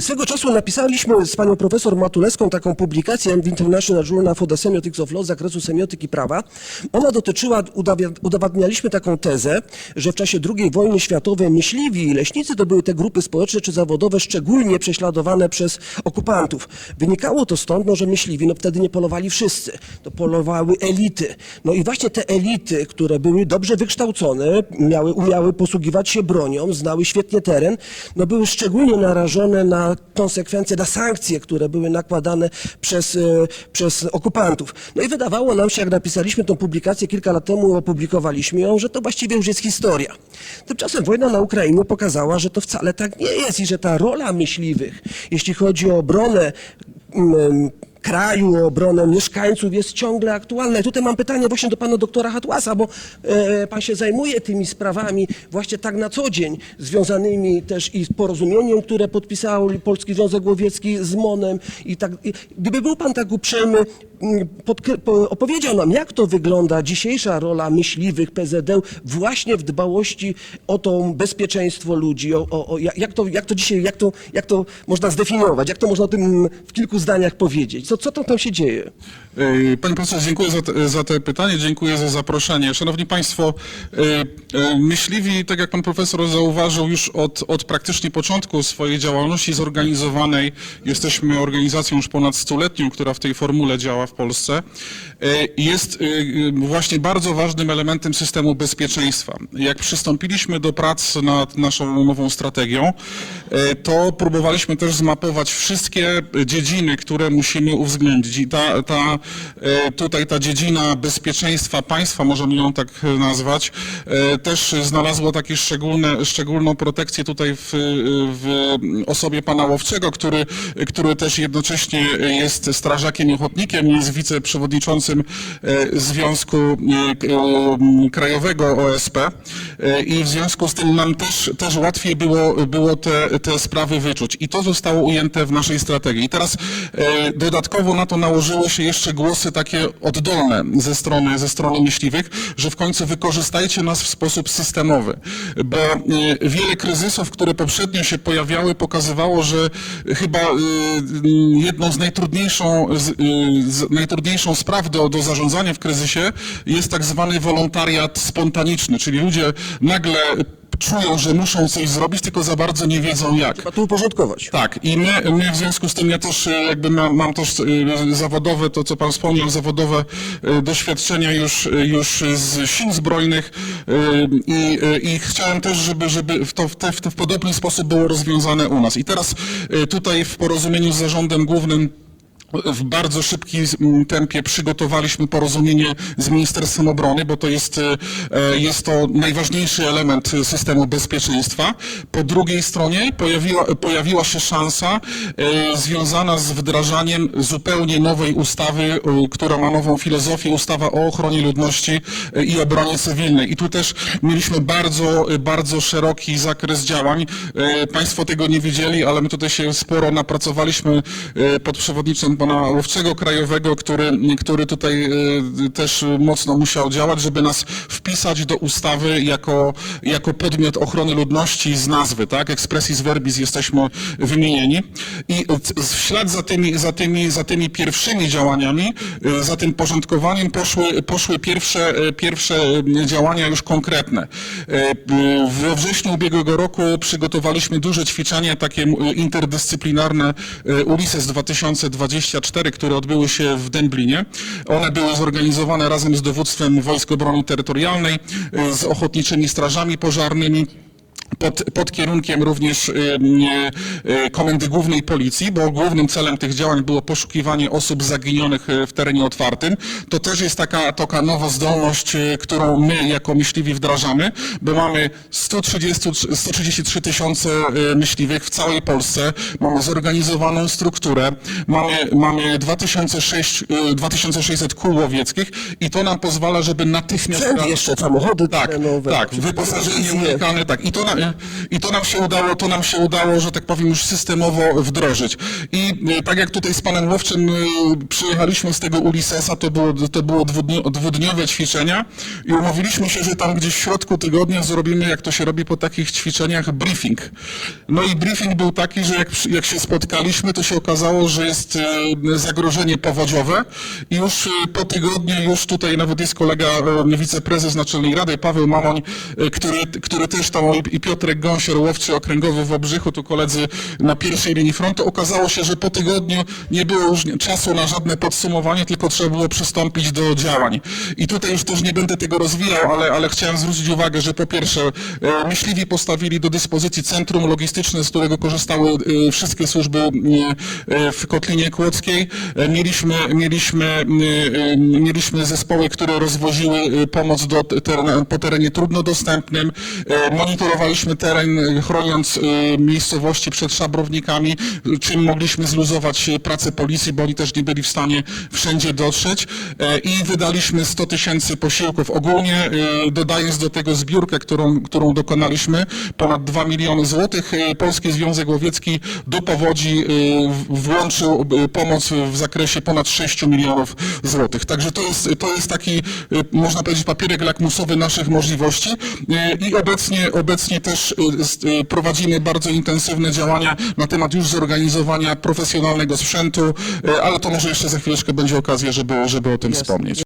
Swego czasu napisaliśmy z panią profesor Matuleską taką publikację w International Journal for the Semiotics of Law z zakresu semiotyki prawa. Ona dotyczyła, udowadnialiśmy taką tezę, że w czasie II wojny światowej myśliwi i leśnicy to były te grupy społeczne czy zawodowe szczególnie prześladowane przez okupantów. Wynikało to stąd, no, że myśliwi no, wtedy nie polowali wszyscy, to polowały elity. No i właśnie te elity, które były dobrze wykształcone, miały, umiały posługiwać się bronią, znały świetnie teren, no były szczególnie narażone na konsekwencje, na sankcje, które były nakładane przez, e, przez okupantów. No i wydawało nam się, jak napisaliśmy tą publikację kilka lat temu, opublikowaliśmy ją, że to właściwie już jest historia. Tymczasem wojna na Ukrainie pokazała, że to wcale tak nie jest i że ta rola myśliwych, jeśli chodzi o obronę kraju, o obronę mieszkańców jest ciągle aktualna. I tutaj mam pytanie właśnie do pana doktora Hatłasa, bo e, pan się zajmuje tymi sprawami właśnie tak na co dzień, związanymi też i z porozumieniem, które podpisał Polski Związek Łowiecki z MON-em i tak. I, gdyby był pan tak uprzejmy, mm, podkre- po, opowiedział nam, jak to wygląda dzisiejsza rola myśliwych PZD właśnie w dbałości o to bezpieczeństwo ludzi, o, o, o, jak, to, jak to dzisiaj, jak to, jak to można zdefiniować, jak to można o tym w kilku zdaniach powiedzieć, co, co to tam się dzieje? Panie profesorze, dziękuję za te, za te pytanie, dziękuję za zaproszenie. Szanowni Państwo, myśliwi, tak jak Pan Profesor zauważył, już od, od praktycznie początku swojej działalności zorganizowanej, jesteśmy organizacją już ponad stuletnią, która w tej formule działa w Polsce, jest właśnie bardzo ważnym elementem systemu bezpieczeństwa. Jak przystąpiliśmy do prac nad naszą nową strategią, to próbowaliśmy też zmapować wszystkie dziedziny, które musimy uwzględnić. I ta, ta, e, tutaj ta dziedzina bezpieczeństwa państwa, możemy ją tak nazwać, e, też znalazła takie szczególne, szczególną protekcję tutaj w, w osobie pana Łowczego, który, który też jednocześnie jest strażakiem i ochotnikiem, jest wiceprzewodniczącym e, Związku Krajowego OSP i w związku z tym nam też, też łatwiej było, było te, te sprawy wyczuć. I to zostało ujęte w naszej strategii. I teraz e, dodatkowo na to nałożyły się jeszcze głosy takie oddolne ze strony, ze strony myśliwych, że w końcu wykorzystajcie nas w sposób systemowy. Bo e, wiele kryzysów, które poprzednio się pojawiały, pokazywało, że chyba e, jedną z najtrudniejszą, z najtrudniejszą spraw do, do zarządzania w kryzysie jest tak zwany wolontariat spontaniczny, czyli ludzie nagle czują, że muszą coś zrobić, tylko za bardzo nie wiedzą jak. Trzeba to uporządkować. Tak, i my, my w związku z tym, ja też e, jakby mam, mam też e, zawodowe, to co Pan wspomniał, zawodowe e, doświadczenia już, już z sił zbrojnych i, i chciałem też, żeby, żeby w to w, te, w, te, w podobny sposób było rozwiązane u nas. I teraz tutaj w porozumieniu z zarządem głównym w bardzo szybkim mm, tempie przygotowaliśmy porozumienie z Ministerstwem Obrony, bo to jest, e, jest to najważniejszy element systemu bezpieczeństwa. Po drugiej stronie pojawiła, pojawiła się szansa e, związana z wdrażaniem zupełnie nowej ustawy, e, która ma nową filozofię, ustawa o ochronie ludności i obronie cywilnej. I tu też mieliśmy bardzo, bardzo szeroki zakres działań. Państwo tego nie wiedzieli, ale my tutaj się sporo napracowaliśmy pod przewodnictwem pana Łowczego Krajowego, który, który tutaj e, też mocno musiał działać, żeby nas wpisać do ustawy jako, jako podmiot ochrony ludności z nazwy, tak? Expressis verbis jesteśmy wymienieni. I w ślad za tymi, za tymi, za tymi pierwszymi działaniami, e, za tym porządkowaniem poszły, poszły pierwsze, e, pierwsze działania już konkretne. We wrześniu ubiegłego roku przygotowaliśmy duże ćwiczenie takie interdyscyplinarne Ulises 2020 24, które odbyły się w Dęblinie. One były zorganizowane razem z dowództwem Wojsk Obrony Terytorialnej, e, z ochotniczymi strażami pożarnymi, pod, pod kierunkiem również y, y, Komendy Głównej Policji, bo głównym celem tych działań było poszukiwanie osób zaginionych y, w terenie otwartym. To też jest taka, taka nowa zdolność, którą my jako myśliwi wdrażamy, bo mamy 130, 133 tysiące myśliwych w całej Polsce, mamy zorganizowaną strukturę, mamy, mamy 2006, y, 2600 kół łowieckich i to nam pozwala, żeby natychmiast... Sprzęt jeszcze, samochody Tak, terenowe. tak, wyposażenie unikane, tak. I to, na, i to nam się udało, to nam się udało, że tak powiem, już systemowo wdrożyć. I e, tak jak tutaj z panem Łowczym e, przyjechaliśmy z tego Ulisesa, to było, to było dwudni- dwudniowe ćwiczenia i umówiliśmy się, że tam gdzieś w środku tygodnia zrobimy, jak to się robi po takich ćwiczeniach, briefing. No i briefing był taki, że jak, jak się spotkaliśmy, to się okazało, że jest e, zagrożenie powodziowe i już po tygodniu, już tutaj nawet jest kolega, wiceprezes Naczelnej Rady, Paweł Mamoń, który, który też tam, i Piotrek Gąsior, łowczy okręgowy w Obrzychu, tu koledzy na pierwszej linii frontu. Okazało się, że po tygodniu nie było już czasu na żadne podsumowanie, tylko trzeba było przystąpić do działań. I tutaj już też nie będę tego rozwijał, ale, ale chciałem zwrócić uwagę, że po pierwsze e, myśliwi postawili do dyspozycji centrum logistyczne, z którego korzystały e, wszystkie służby e, w Kotlinie Kłodzkiej. Mieliśmy, mieliśmy, mieliśmy zespoły, które rozwoziły pomoc do teren, po terenie trudno dostępnym. E, Monitorowaliśmy teren, e, chroniąc e, miejscowości przed szabrownikami, czym mogliśmy zluzować e, pracę policji, bo oni też nie byli w stanie wszędzie dotrzeć. E, I wydaliśmy 100 tysięcy posiłków. Ogólnie dodając do tego zbiórkę, którą, którą dokonaliśmy, ponad 2 miliony złotych, Polski Związek Łowiecki do powodzi włączył pomoc w zakresie ponad 6 milionów złotych. Także to jest, to jest taki, można powiedzieć, papierek lakmusowy naszych możliwości i obecnie, obecnie też e, s- e, prowadzimy bardzo intensywne działania na temat już zorganizowania profesjonalnego sprzętu, ale to może jeszcze za chwileczkę będzie okazja, żeby, żeby o tym wspomnieć.